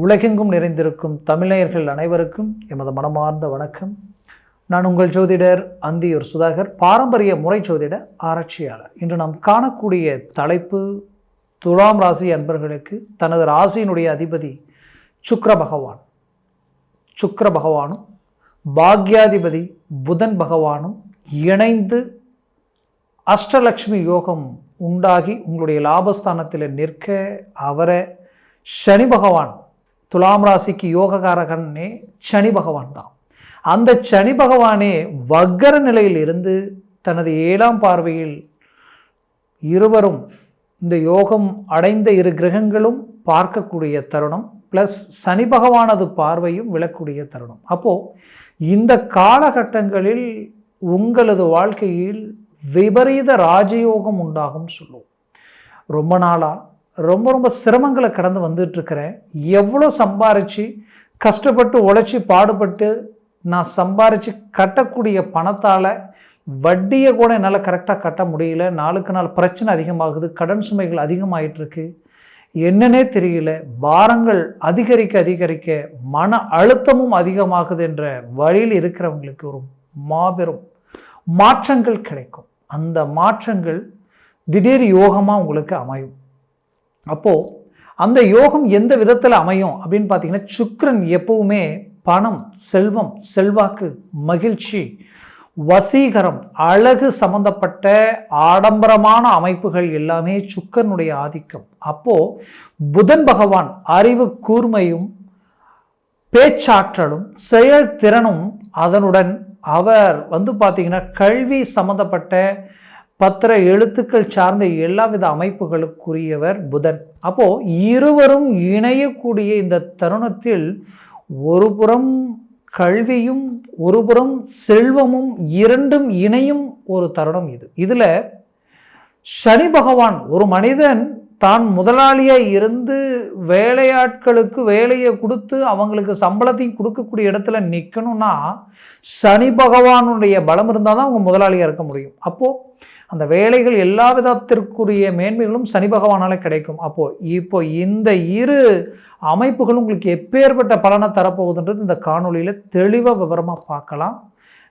உலகெங்கும் நிறைந்திருக்கும் தமிழர்கள் அனைவருக்கும் எமது மனமார்ந்த வணக்கம். நான் உங்கள் ஜோதிடர் அந்தியூர் சுதாகர் பாரம்பரிய முறை ஜோதிட ஆராய்ச்சியாளர். இன்று நாம் காணக்கூடிய தலைப்பு துலாம் ராசி அன்பர்களுக்கு தனது ராசியினுடைய அதிபதி சுக்கர பகவான். சுக்கர பகவானும் பாக்யாதிபதி புதன் பகவானும் இணைந்து அஷ்டலக்ஷ்மி யோகம் உண்டாகி உங்களுடைய லாபஸ்தானத்தில் நிற்க அவரை சனி பகவான். துலாம் ராசிக்கு யோககாரகன்னே சனி பகவான் தான். அந்த சனி பகவானே வக்கர நிலையில் இருந்து தனது ஏழாம் பார்வையில் இருவரும் இந்த யோகம் அடைந்த இரு கிரகங்களும் பார்க்கக்கூடிய தருணம் ப்ளஸ் சனி பகவானது பார்வையும் விழக்கூடிய தருணம். அப்போது இந்த காலகட்டங்களில் உங்களது வாழ்க்கையில் விபரீத ராஜயோகம் உண்டாகும் சொல்லுவோம். ரொம்ப நாளாக ரொம்ப ரொம்ப சிரமங்களை கடந்து வந்துட்டுருக்கிறேன். எவ்வளோ சம்பாரித்து கஷ்டப்பட்டு உழைச்சி பாடுபட்டு நான் சம்பாரித்து கட்டக்கூடிய பணத்தால் வட்டியை கூட என்னால் கரெக்டாக கட்ட முடியல. நாளுக்கு நாள் பிரச்சனை அதிகமாகுது கடன் சுமைகள் அதிகமாகிட்டுருக்கு என்னன்னே தெரியல. பாரங்கள் அதிகரிக்க அதிகரிக்க மன அழுத்தமும் அதிகமாகுது என்ற வழியில் இருக்கிறவங்களுக்கு ஒரு மாபெரும் மாற்றங்கள் கிடைக்கும். அந்த மாற்றங்கள் திடீர் யோகமாக உங்களுக்கு அமையும். அப்போது அந்த யோகம் எந்த விதத்தில் அமையும் அப்படின்னு பார்த்தீங்கன்னா சுக்கிரன் எப்பவுமே பணம் செல்வம் செல்வாக்கு மகிழ்ச்சி வசீகரம் அழகு சம்பந்தப்பட்ட ஆடம்பரமான அமைப்புகள் எல்லாமே சுக்கரனுடைய ஆதிக்கம். அப்போது புதன் பகவான் அறிவு கூர்மையும் பேச்சாற்றலும் செயல்திறனும் அதனுடன் அவர் வந்து பார்த்திங்கன்னா கல்வி சம்பந்தப்பட்ட பத்திர எழுத்துக்கள் சார்ந்த எல்லாவித அமைப்புகளுக்குரியவர் புதன். அப்போ இருவரும் இணையக்கூடிய இந்த தருணத்தில் ஒரு புறம் கல்வியும் ஒருபுறம் செல்வமும் இரண்டும் இணையும் ஒரு தருணம் இது. இதில் சனி பகவான் ஒரு மனிதன் தான் முதலாளியாக இருந்து வேலையாட்களுக்கு வேலையை கொடுத்து அவங்களுக்கு சம்பளத்தையும் கொடுக்கக்கூடிய இடத்துல நிற்கணும்னா சனி பகவானுடைய பலம் இருந்தால் தான் அவங்க முதலாளியாக இருக்க முடியும். அப்போது அந்த வேலைகள் எல்லா விதத்திற்குரிய மேன்மைகளும் சனி பகவானால் கிடைக்கும். அப்போது இப்போ இந்த இரு அமைப்புகளும் உங்களுக்கு எப்பேற்பட்ட பலனை தரப்போகுதுன்றது இந்த காணொலியில் தெளிவாக விவரமாக பார்க்கலாம்.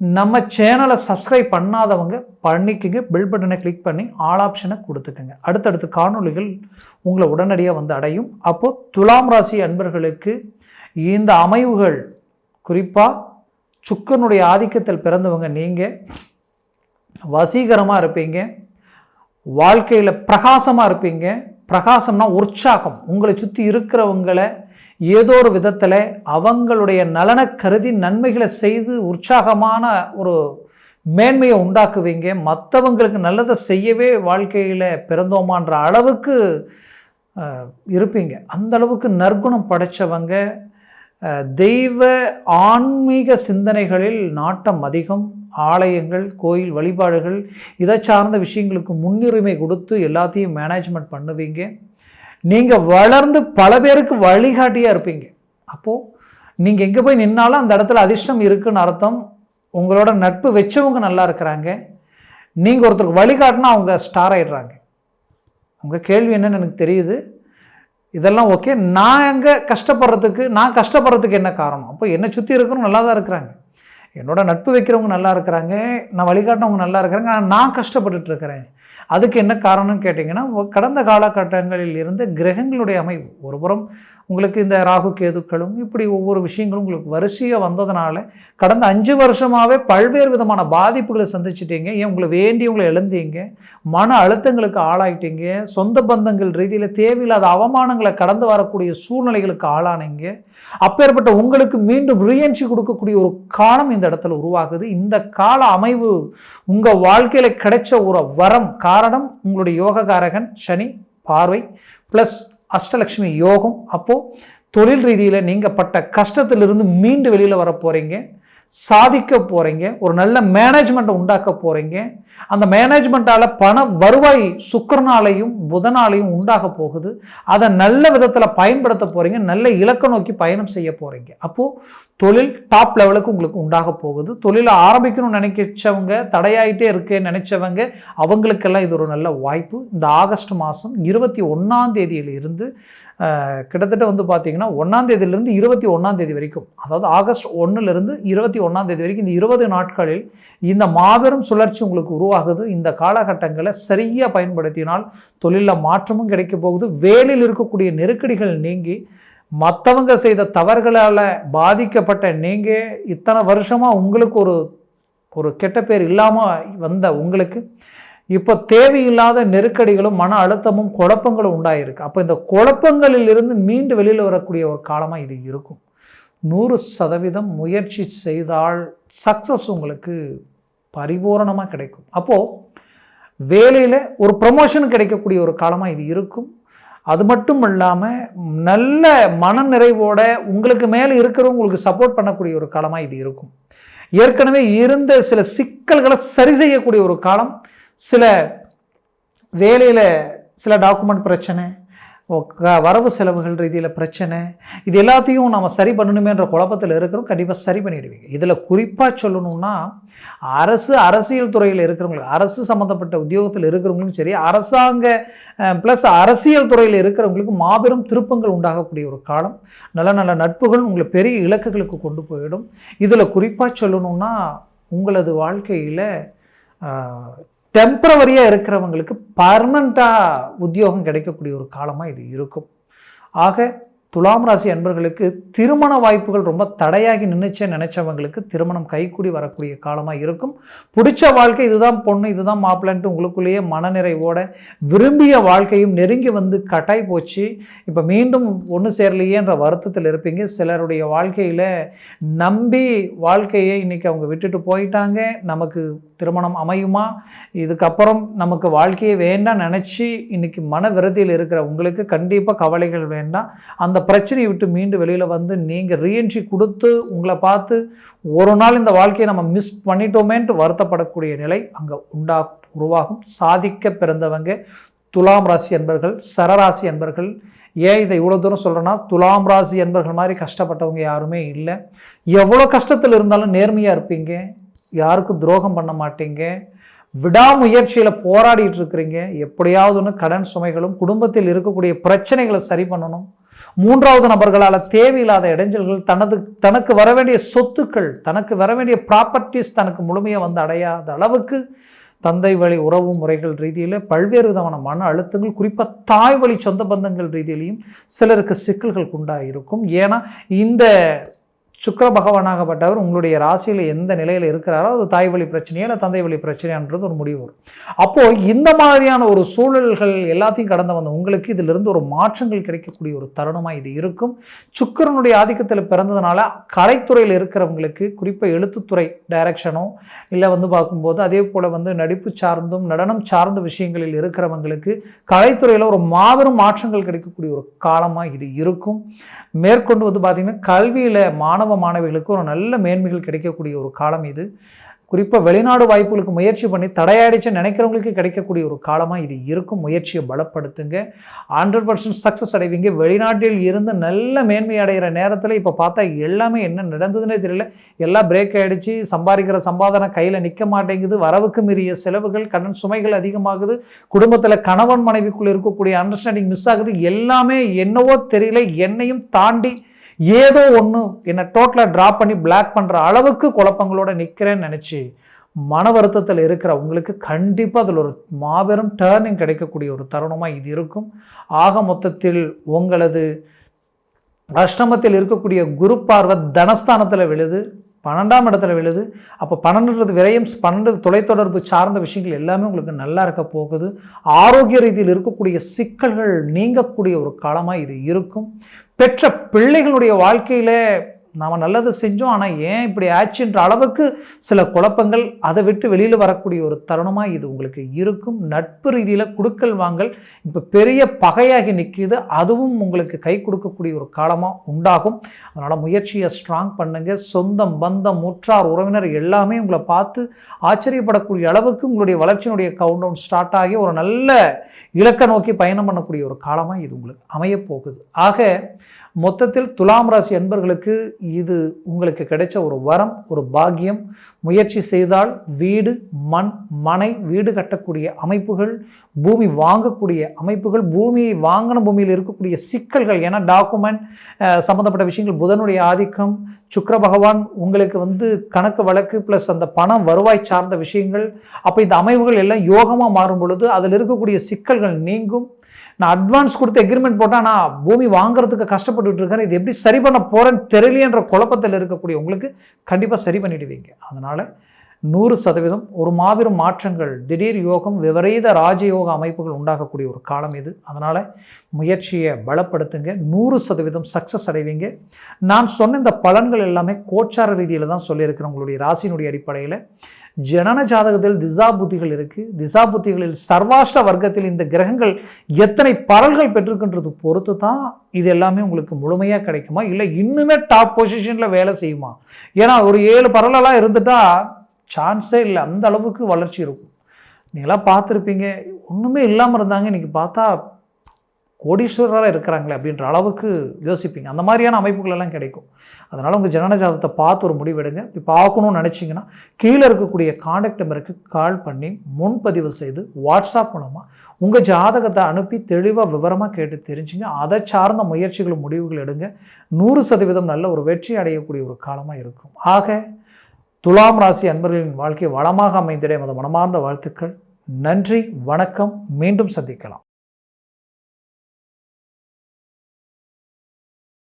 நம்ம சேனலை சப்ஸ்கிரைப் பண்ணாதவங்க பண்ணிக்கோங்க. பில் பட்டனை கிளிக் பண்ணி ஆல் ஆப்ஷனை கொடுத்துக்கோங்க. அடுத்தடுத்து காணொலிகள் உங்களை உடனடியாக வந்து அடையும். அப்போது துலாம் ராசி அன்பர்களுக்கு இந்த அமைவுகள் குறிப்பாக சுக்கனுடைய ஆதிக்கத்தில் பிறந்தவங்க நீங்கள் வசீகரமாக இருப்பீங்க. வாழ்க்கையில் பிரகாசமாக இருப்பீங்க. பிரகாசம்னா உற்சாகம். உங்களை சுற்றி இருக்கிறவங்களை ஏதோ ஒரு விதத்தில் அவங்களுடைய நலனை கருதி நன்மைகளை செய்து உற்சாகமான ஒரு மேன்மையை உண்டாக்குவீங்க. மற்றவங்களுக்கு நல்லதை செய்யவே வாழ்க்கையில் பிறந்தோமான்ற அளவுக்கு இருப்பீங்க. அந்த அளவுக்கு நற்குணம் படைத்தவங்க தெய்வ ஆன்மீக சிந்தனைகளில் நாட்டம் அதிகம். ஆலயங்கள் கோயில் வழிபாடுகள் இதை சார்ந்த விஷயங்களுக்கு முன்னுரிமை கொடுத்து எல்லாத்தையும் மேனேஜ்மெண்ட் பண்ணுவீங்க. நீங்கள் வளர்ந்து பல பேருக்கு வழிகாட்டியாக இருப்பீங்க. அப்போது நீங்கள் எங்கே போய் நின்னாலும் அந்த இடத்துல அதிர்ஷ்டம் இருக்குன்னு அர்த்தம். உங்களோட நட்பு வச்சவங்க நல்லா இருக்கிறாங்க. நீங்கள் ஒருத்தருக்கு வழிகாட்டினா அவங்க ஸ்டார் ஆகிடுறாங்க உங்கள் கேள்வி என்னன்னு எனக்கு தெரியுது. இதெல்லாம் ஓகே நான் எங்கே கஷ்டப்படுறதுக்கு நான் கஷ்டப்படுறதுக்கு என்ன காரணம்? அப்போ என்னை சுற்றி இருக்கிறவங்க நல்லா தான் இருக்கிறாங்க. என்னோட நட்பு வைக்கிறவங்க நல்லா இருக்கிறாங்க நான் வழிகாட்டினவங்க நல்லா இருக்கிறாங்க ஆனால் நான் கஷ்டப்பட்டுட்டு இருக்கிறேன். அதுக்கு என்ன காரணம்னு கேட்டிங்கன்னா கடந்த காலகட்டங்களில் இருந்து கிரகங்களுடைய அமைப்பு ஒருபுறம் உங்களுக்கு இந்த ராகு கேதுக்களும் இப்படி ஒவ்வொரு விஷயங்களும் உங்களுக்கு வரிசையாக வந்ததுனால கடந்த அஞ்சு வருஷமாகவே பல்வேறு விதமான பாதிப்புகளை சந்திச்சிட்டீங்க. ஏன் உங்களை வேண்டியவங்களை எழுந்தீங்க. மன அழுத்தங்களுக்கு ஆளாயிட்டீங்க. சொந்த பந்தங்கள் ரீதியில் தேவையில்லாத அவமானங்களை கடந்து வரக்கூடிய சூழ்நிலைகளுக்கு ஆளானீங்க. அப்பேற்பட்ட உங்களுக்கு மீண்டும் ரீஎன்ட்ரி கொடுக்கக்கூடிய ஒரு காலம் இந்த இடத்துல உருவாகுது. இந்த கால அமைவு உங்கள் வாழ்க்கையில் கிடைச்ச ஒரு வரம். காரணம் உங்களுடைய யோககாரகன் சனி பார்வை. ப்ளஸ் அஷ்டலக்ஷ்மி யோகம். அப்போது தொழில் ரீதியில் நீங்கள் பட்ட கஷ்டத்திலிருந்து மீண்டு வெளியில் வர போகிறீங்க சாதிக்க போகிறீங்க ஒரு நல்ல மேனேஜ்மெண்ட்டை உண்டாக்க போகிறீங்க அந்த மேனேஜ்மெண்ட்டால் பண வருவாய் சுக்கரனாலையும் புதனாலையும் உண்டாக போகுது. அதை நல்ல விதத்தில் பயன்படுத்த போகிறீங்க நல்ல இலக்க நோக்கி பயணம் செய்ய போகிறீங்க அப்போது தொழில் டாப் லெவலுக்கு உங்களுக்கு உண்டாக போகுது. தொழிலை ஆரம்பிக்கணும்னு நினைச்சவங்க தடையாயிட்டே இருக்கேன்னு நினச்சவங்க அவங்களுக்கெல்லாம் இது ஒரு நல்ல வாய்ப்பு. இந்த ஆகஸ்ட் மாதம் இருபத்தி ஒன்றாம் தேதியிலிருந்து இருந்து கிட்டத்தட்ட வந்து பார்த்தீங்கன்னா ஒன்றாம் தேதியிலிருந்து இருபத்தி ஒன்றாம் தேதி வரைக்கும் அதாவது ஆகஸ்ட் ஒன்றுலேருந்து இருபத்தி ஒன்றாம் தேதி வரைக்கும் இந்த இருபது நாட்களில் இந்த மாபெரும் சுழற்சி உங்களுக்கு உருவாகுது. இந்த காலகட்டங்களை சரியாக பயன்படுத்தினால் தொழிலில் மாற்றமும் கிடைக்க போகுது. வேலையில் இருக்கக்கூடிய நெருக்கடிகள் நீங்கி மற்றவங்க செய்த தவறுகளால் பாதிக்கப்பட்ட நீங்கள் இத்தனை வருஷமாக உங்களுக்கு ஒரு ஒரு கெட்ட பேர் இல்லாமல் வந்த உங்களுக்கு இப்போ தேவையில்லாத நெருக்கடிகளும் மன அழுத்தமும் குழப்பங்களும் உண்டாயிருக்கு. அப்போ இந்த குழப்பங்களில் இருந்து மீண்டு வெளியில் வரக்கூடிய ஒரு காலமாக இது இருக்கும். நூறு சதவீதம் முயற்சி செய்தால் சக்ஸஸ் உங்களுக்கு பரிபூரணமாக கிடைக்கும். அப்போது வேலையில் ஒரு ப்ரமோஷன் கிடைக்கக்கூடிய ஒரு காலமாக இது இருக்கும். அது மட்டும் இல்லாமல் நல்ல மனநிறைவோட உங்களுக்கு மேலே இருக்கிறவங்களுக்கு சப்போர்ட் பண்ணக்கூடிய ஒரு காலமாக இது இருக்கும். ஏற்கனவே இருந்த சில சிக்கல்களை சரி செய்யக்கூடிய ஒரு காலம் சில வேலையில் சில டாக்குமெண்ட் பிரச்சனை வரவு செலவுகள் ரீதியில் பிரச்சனை. இது எல்லாத்தையும் நம்ம சரி பண்ணணுமேன்ற குழப்பத்தில் இருக்கிறோம். கண்டிப்பாக சரி பண்ணிடுவீங்க. இதில் குறிப்பாக சொல்லணும்னா அரசு அரசியல் துறையில் இருக்கிறவங்களுக்கு அரசு சம்மந்தப்பட்ட உத்தியோகத்தில் இருக்கிறவங்களும் சரி அரசாங்க ப்ளஸ் அரசியல் துறையில் இருக்கிறவங்களுக்கு மாபெரும் திருப்பங்கள் உண்டாகக்கூடிய ஒரு காலம். நல்ல நல்ல நட்புகள் உங்களை பெரிய இலக்குகளுக்கு கொண்டு போயிடும். இதில் குறிப்பாக சொல்லணும்னா உங்களது வாழ்க்கையில் டெம்பரவரியாக இருக்கிறவங்களுக்கு பர்மனண்ட்டாக உத்தியோகம் கிடைக்கக்கூடிய ஒரு காலமாக இது இருக்கும். ஆக துலாம் ராசி அன்பர்களுக்கு திருமண வாய்ப்புகள் ரொம்ப தடையாகி நின்றுச்சே நினைச்சவங்களுக்கு திருமணம் கைக்கூடி வரக்கூடிய காலமாக இருக்கும். பிடிச்ச வாழ்க்கை இதுதான் பொண்ணு இதுதான் மாப்பிள்ளன்ட்டு உங்களுக்குள்ளேயே மனநிறைவோட விரும்பிய வாழ்க்கையும் நெருங்கி வந்து கட்டாய் போச்சு. இப்போ மீண்டும் ஒன்று சேரலையேன்ற வருத்தத்தில் இருப்பீங்க. சிலருடைய வாழ்க்கையில் நம்பி வாழ்க்கையை இன்றைக்கி அவங்க விட்டுட்டு போயிட்டாங்க. நமக்கு திருமணம் அமையுமா? இதுக்கப்புறம் நமக்கு வாழ்க்கையை வேண்டாம் நினச்சி இன்றைக்கி மன விரதியில் இருக்கிற உங்களுக்கு கண்டிப்பாக கவலைகள் வேண்டாம். அந்த பிரச்சனையை விட்டு மீண்டு வெளியில் வந்து நீங்கள் ரீஎன்ட்ரி கொடுத்து உங்களை பார்த்து ஒரு நாள் இந்த வாழ்க்கையை நம்ம மிஸ் பண்ணிட்டோமேன்ட்டு வருத்தப்படக்கூடிய நிலை அங்கே உண்டா உருவாகும். சாதிக்க பிறந்தவங்க துலாம் ராசி என்பர்கள் சரராசி என்பர்கள் ஏன் இதை இவ்வளோ தூரம் சொல்கிறேன்னா துலாம் ராசி என்பர்கள் மாதிரி கஷ்டப்பட்டவங்க யாருமே இல்லை. எவ்வளோ கஷ்டத்தில் இருந்தாலும் நேர்மையாக இருப்பீங்க. யாருக்கும் துரோகம் பண்ண மாட்டீங்க. விடாமுயற்சியில் போராடிட்டு இருக்கிறீங்க. எப்படியாவது ஒன்று கடன் சுமைகளும் குடும்பத்தில் இருக்கக்கூடிய பிரச்சனைகளை சரி பண்ணணும். மூன்றாவது நபர்களால் தேவையில்லாத இடைஞ்சல்கள் தனது தனக்கு வர வேண்டிய சொத்துக்கள் தனக்கு வர வேண்டிய ப்ராப்பர்ட்டிஸ் தனக்கு முழுமையாக வந்து அடையாத அளவுக்கு தந்தை வழி உறவு முறைகள் ரீதியில் பல்வேறு விதமான மன அழுத்தங்கள் குறிப்பாக தாய் வழி சொந்த பந்தங்கள் ரீதியிலையும் சிலருக்கு சிக்கல்கள் உண்டாக இருக்கும் ஏன்னா இந்த சுக்கர பகவானாகப்பட்டவர் உங்களுடைய ராசியில் எந்த நிலையில் இருக்கிறாரோ அது தாய் வழி பிரச்சனையா இல்லை தந்தை வழி பிரச்சனையான்றது ஒரு முடிவு வரும். அப்போது இந்த மாதிரியான ஒரு சூழல்கள் எல்லாத்தையும் கடந்து வந்த உங்களுக்கு இதிலிருந்து ஒரு மாற்றங்கள் கிடைக்கக்கூடிய ஒரு தருணமாக இது இருக்கும். சுக்கரனுடைய ஆதிக்கத்தில் பிறந்ததுனால கலைத்துறையில் இருக்கிறவங்களுக்கு குறிப்பாக எழுத்துத்துறை டைரக்ஷனோ இல்லை வந்து பார்க்கும்போது அதே போல் வந்து நடிப்பு சார்ந்தும் நடனம் சார்ந்த விஷயங்களில் இருக்கிறவங்களுக்கு கலைத்துறையில் ஒரு மாபெரும் மாற்றங்கள் கிடைக்கக்கூடிய ஒரு காலமாக இது இருக்கும். மேற்கொண்டு வந்து பார்த்திங்கன்னா கல்வியில் மாணவ மாணவ மாணவிகளுக்கு ஒரு நல்ல மேன்மைகள் கிடைக்கக்கூடிய ஒரு காலம் இது. குறிப்பாக வெளிநாடு வாய்ப்புகளுக்கு முயற்சி பண்ணி தடையாயிடுச்சு நினைக்கிறவங்களுக்கு கிடைக்கக்கூடிய ஒரு காலமாக இது இருக்கும். முயற்சியை பலப்படுத்துங்க. ஹண்ட்ரட் பர்சன்ட் சக்ஸஸ் அடைவீங்க. வெளிநாட்டில் இருந்து நல்ல மேன்மை அடைகிற நேரத்தில் இப்போ பார்த்தா எல்லாமே என்ன நடந்ததுன்னே தெரியல. எல்லாம் பிரேக் ஆகிடுச்சு சம்பாதிக்கிற சம்பாதனை கையில் நிற்க மாட்டேங்குது. வரவுக்கு மீறிய செலவுகள் கடன் சுமைகள் அதிகமாகுது. குடும்பத்தில் கணவன் மனைவிக்குள்ளே இருக்கக்கூடிய அண்டர்ஸ்டாண்டிங் மிஸ் ஆகுது. எல்லாமே என்னவோ தெரியல. என்னையும் தாண்டி ஏதோ ஒன்று என்னை டோட்டலாக ட்ராப் பண்ணி பிளாக் பண்ணுற அளவுக்கு குழப்பங்களோட நிற்கிறேன்னு நினச்சி மன வருத்தத்தில் இருக்கிற உங்களுக்கு கண்டிப்பாக அதில் ஒரு மாபெரும் டேர்னிங் கிடைக்கக்கூடிய ஒரு தருணமாக இது இருக்கும். ஆக மொத்தத்தில் உங்களது அஷ்டமத்தில் இருக்கக்கூடிய குரு பார்வை தனஸ்தானத்தில் விழுது பன்னெண்டாம் இடத்துல விழுது. அப்போ பன்னெண்டுன்றது விரயம் பன்னெண்டு தொலைத்தொடர்பு சார்ந்த விஷயங்கள் எல்லாமே உங்களுக்கு நல்லா இருக்க போகுது. ஆரோக்கிய ரீதியில் இருக்கக்கூடிய சிக்கல்கள் நீங்கக்கூடிய ஒரு காலமாக இது இருக்கும். பெற்ற பிள்ளைகளுடைய வாழ்க்கையில் நாம் நல்லது செஞ்சோம் ஆனால் ஏன் இப்படி ஆச்சுன்ற அளவுக்கு சில குழப்பங்கள் அதை விட்டு வெளியில் வரக்கூடிய ஒரு தருணமாக இது உங்களுக்கு இருக்கும். நட்பு ரீதியில் குடுக்கல் வாங்கல் இப்போ பெரிய பகையாகி நிற்கிது அதுவும் உங்களுக்கு கை கொடுக்கக்கூடிய ஒரு காலமாக உண்டாகும். அதனால் முயற்சியை ஸ்ட்ராங் பண்ணுங்கள் சொந்தம் பந்தம் முற்றார் உறவினர் எல்லாமே உங்களை பார்த்து ஆச்சரியப்படக்கூடிய அளவுக்கு உங்களுடைய வளர்ச்சியினுடைய கவுண்ட் டவுன் ஸ்டார்ட் ஆகி ஒரு நல்ல இலக்கை நோக்கி பயணம் பண்ணக்கூடிய ஒரு காலமாக இது உங்களுக்கு அமையப்போகுது ஆக மொத்தத்தில் துலாம் ராசி அன்பர்களுக்கு இது உங்களுக்கு கிடைச்ச ஒரு வரம் ஒரு பாக்கியம். முயற்சி செய்தால் வீடு மண் மனை வீடு கட்டக்கூடிய அமைப்புகள் பூமி வாங்கக்கூடிய அமைப்புகள் பூமியை வாங்கின பூமியில் இருக்கக்கூடிய சிக்கல்கள் ஏன்னா டாக்குமெண்ட் சம்மந்தப்பட்ட விஷயங்கள் புதனுடைய ஆதிக்கம் சுக்கர பகவான் உங்களுக்கு வந்து கணக்கு வழக்கு ப்ளஸ் அந்த பணம் வருவாய் சார்ந்த விஷயங்கள். அப்போ இந்த அமைவுகள் எல்லாம் யோகமாக மாறும் பொழுது அதில் இருக்கக்கூடிய சிக்கல்கள் நீங்கும். நான் அட்வான்ஸ் கொடுத்து எக்ரிமெண்ட் போட்டால் நான் பூமி வாங்குறதுக்கு கஷ்டப்பட்டுட்டு இருக்கேன் இது எப்படி சரி பண்ண போகிறேன்னு தெரியலையன்ற குழப்பத்தில் இருக்கக்கூடிய உங்களுக்கு கண்டிப்பாக சரி பண்ணிடுவீங்க. அதனால் நூறு சதவீதம் ஒரு மாபெரும் மாற்றங்கள் திடீர் யோகம் விபரீத ராஜயோக அமைப்புகள் உண்டாகக்கூடிய ஒரு காலம் இது. அதனால் முயற்சியை பலப்படுத்துங்க நூறு சதவீதம் சக்ஸஸ் அடைவீங்க. நான் சொன்ன இந்த பலன்கள் எல்லாமே கோச்சார ரீதியில் தான் சொல்லியிருக்கிறேன் உங்களுடைய ராசியினுடைய அடிப்படையில். ஜனன ஜாதகத்தில் திசா புத்திகள் இருக்குது திசா புத்திகளில் சர்வாஷ்ட வர்க்கத்தில் இந்த கிரகங்கள் எத்தனை பரல்கள் பெற்றிருக்கின்றது பொறுத்து தான் இது எல்லாமே உங்களுக்கு முழுமையாக கிடைக்குமா? இல்லை இன்னுமே டாப் பொசிஷனில் வேலை செய்யுமா? ஏன்னா ஒரு ஏழு பரலெல்லாம் இருந்துட்டால் சான்ஸே இல்லை. அந்த அளவுக்கு வளர்ச்சி இருக்கும். நீங்களாம் பார்த்துருப்பீங்க. ஒன்றுமே இல்லாமல் இருந்தாங்க. இன்றைக்கி பார்த்தா கோடீஸ்வரராக இருக்கிறாங்களே அப்படின்ற அளவுக்கு யோசிப்பீங்க. அந்த மாதிரியான அமைப்புகள் எல்லாம் கிடைக்கும். அதனால் உங்கள் ஜனன ஜாதகத்தை பார்த்து ஒரு முடிவெடுங்க இப்படி பார்க்கணும்னு நினச்சிங்கன்னா கீழே இருக்கக்கூடிய காண்டாக்ட் நம்பருக்கு கால் பண்ணி முன்பதிவு செய்து வாட்ஸ்அப் மூலமாக உங்கள் ஜாதகத்தை அனுப்பி தெளிவாக விவரமாக கேட்டு தெரிஞ்சுங்க. அதை சார்ந்த முயற்சிகளும் முடிவுகள் எடுங்க. நூறு சதவீதம் நல்ல ஒரு வெற்றி அடையக்கூடிய ஒரு காலமாக இருக்கும். ஆக துலாம் ராசி அன்பர்களின் வாழ்க்கை வளமாக அமைந்திட எமது மனமார்ந்த வாழ்த்துக்கள். நன்றி வணக்கம். மீண்டும் சந்திக்கலாம்.